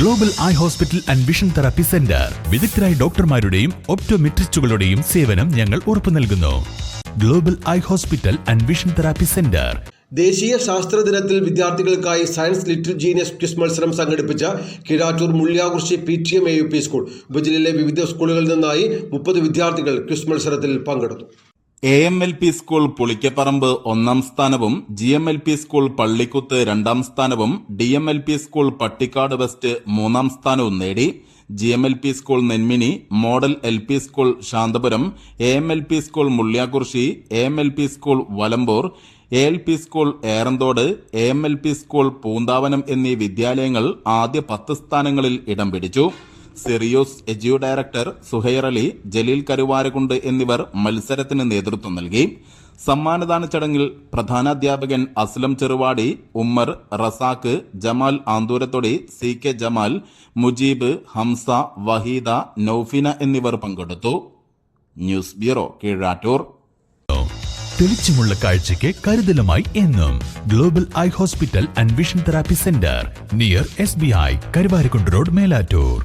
Global eye hospital and vision therapy centre വിദഗ്ധരായ ഡോക്ടർമാരുടെയും ഒപ്റ്റോമെട്രിസ്റ്റുകളുടെയും സേവനം ഞങ്ങൾ ഉറപ്പു നൽകുന്നു. Global eye hospital and vision therapy centre ദേശീയ ശാസ്ത്ര ദിനത്തിൽ വിദ്യാർത്ഥികൾക്കായി സയൻസ് ലിറ്റിൽ ജീനിയസ് ക്വിസ് മത്സരം സംഘടിപ്പിച്ച Kizhattur Mulliyakurissi P T M A U P school ഉപജില്ലയിലെ വിവിധ സ്കൂളുകളിൽ നിന്നായി മുപ്പത് വിദ്യാർത്ഥികൾ ക്വിസ് മത്സരത്തിൽ പങ്കെടുത്തു. A M L P school Pulikkaparamba ഒന്നാം സ്ഥാനവും G M L P school Pallikkuth രണ്ടാം സ്ഥാനവും D M L P school Pattikkad west മൂന്നാം സ്ഥാനവും നേടി G M L P school Nenmini model L P school Santhapuram A M L P school Mulliyakurissi A M L P school Valambur A L P school Eranthode A M L P school Poonthavanam എന്നീ വിദ്യാലയങ്ങൾ ആദ്യ പത്ത് സ്ഥാനങ്ങളിൽ ഇടം പിടിച്ചു. സിറിയോസ് എജിയു director Suhair Ali Jaleel Karuvarakundu എന്നിവർ മത്സരത്തിന് നേതൃത്വം നൽകി. സമ്മാനദാന ചടങ്ങിൽ പ്രധാനാധ്യാപകൻ അസ്ലം ചെറുവാടി ഉമ്മർ റസാഖ് ജമാൽ ആന്തൂരത്തൊടി സി കെ ജമാൽ മുജീബ് ഹംസ വഹീദ നൌഫിന എന്നിവർ പങ്കെടുത്തു. News bureau Keezhattur. തെളിച്ചമുള്ള കാഴ്ചയ്ക്ക് കരുതലുമായി എന്നും global eye hospital and vision therapy centre near S B I Karuvarakundu road Melattur.